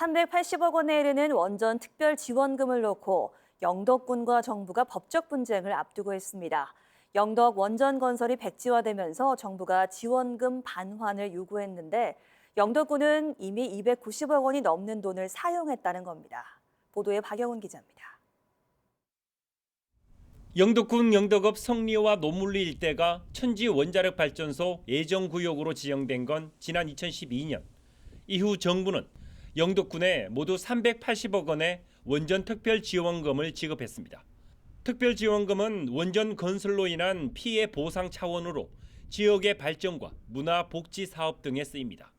380억 원에 이르는 원전 특별 지원금을 놓고 영덕군과 정부가 법적 분쟁을 앞두고 있습니다. 영덕 원전 건설이 백지화되면서 정부가 지원금 반환을 요구했는데 영덕군은 이미 290억 원이 넘는 돈을 사용했다는 겁니다. 보도에 박영훈 기자입니다. 영덕군 영덕읍 성리와 노물리 일대가 천지 원자력 발전소 예정 구역으로 지정된 건 지난 2012년. 이후 정부는 영덕군에 모두 380억 원의 원전 특별 지원금을 지급했습니다. 특별 지원금은 원전 건설로 인한 피해 보상 차원으로 지역의 발전과 문화 복지 사업 등에 쓰입니다.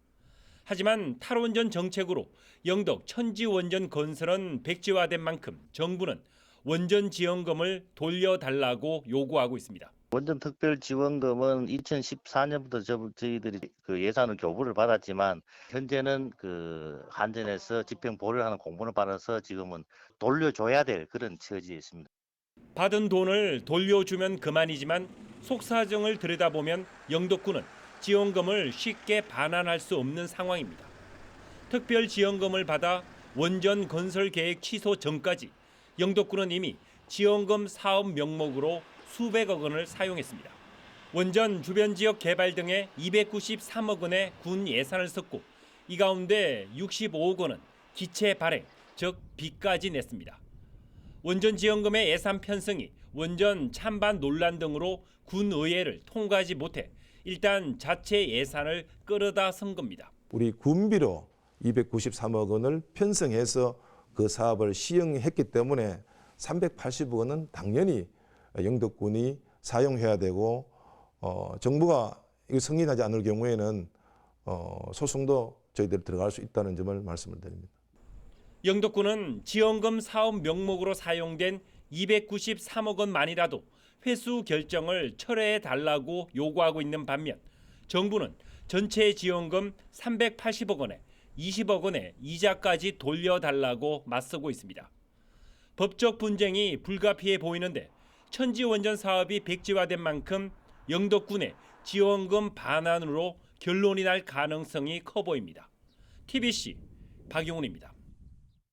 하지만 탈원전 정책으로 영덕 천지 원전 건설은 백지화된 만큼 정부는 원전 지원금을 돌려달라고 요구하고 있습니다. 원전 특별 지원금은 2014년부터 저, 저희들이 그 예산을 교부를 받았지만 현재는 그 한전에서 집행 보류를 하는 공문을 받아서 지금은 돌려줘야 될 그런 처지에 있습니다. 받은 돈을 돌려주면 그만이지만 속사정을 들여다보면 영덕군은 지원금을 쉽게 반환할 수 없는 상황입니다. 특별 지원금을 받아 원전 건설 계획 취소 전까지 영덕군은 이미 지원금 사업 명목으로 수백억 원을 사용했습니다. 원전 주변 지역 개발 등에 293억 원의 군 예산을 썼고 이 가운데 65억 원은 기체 발행, 즉 빚까지 냈습니다. 원전 지원금의 예산 편성이 원전 찬반 논란 등으로 군 의회를 통과하지 못해 일단 자체 예산을 끌어다 쓴 겁니다. 우리 군비로 293억 원을 편성해서 그 사업을 시행했기 때문에 380억 원은 당연히 영덕군이 사용해야 되고 어, 정부가 이거 승인하지 않을 경우에는 어, 소송도 저희들이 들어갈 수 있다는 점을 말씀을 드립니다. 영덕군은 지원금 사업 명목으로 사용된 293억 원만이라도 회수 결정을 철회해 달라고 요구하고 있는 반면 정부는 전체 지원금 380억 원에 20억 원의 이자까지 돌려달라고 맞서고 있습니다. 법적 분쟁이 불가피해 보이는데 천지 원전 사업이 백지화된 만큼 영덕군의 지원금 반환으로 결론이 날 가능성이 커 보입니다. TBC 박용훈입니다.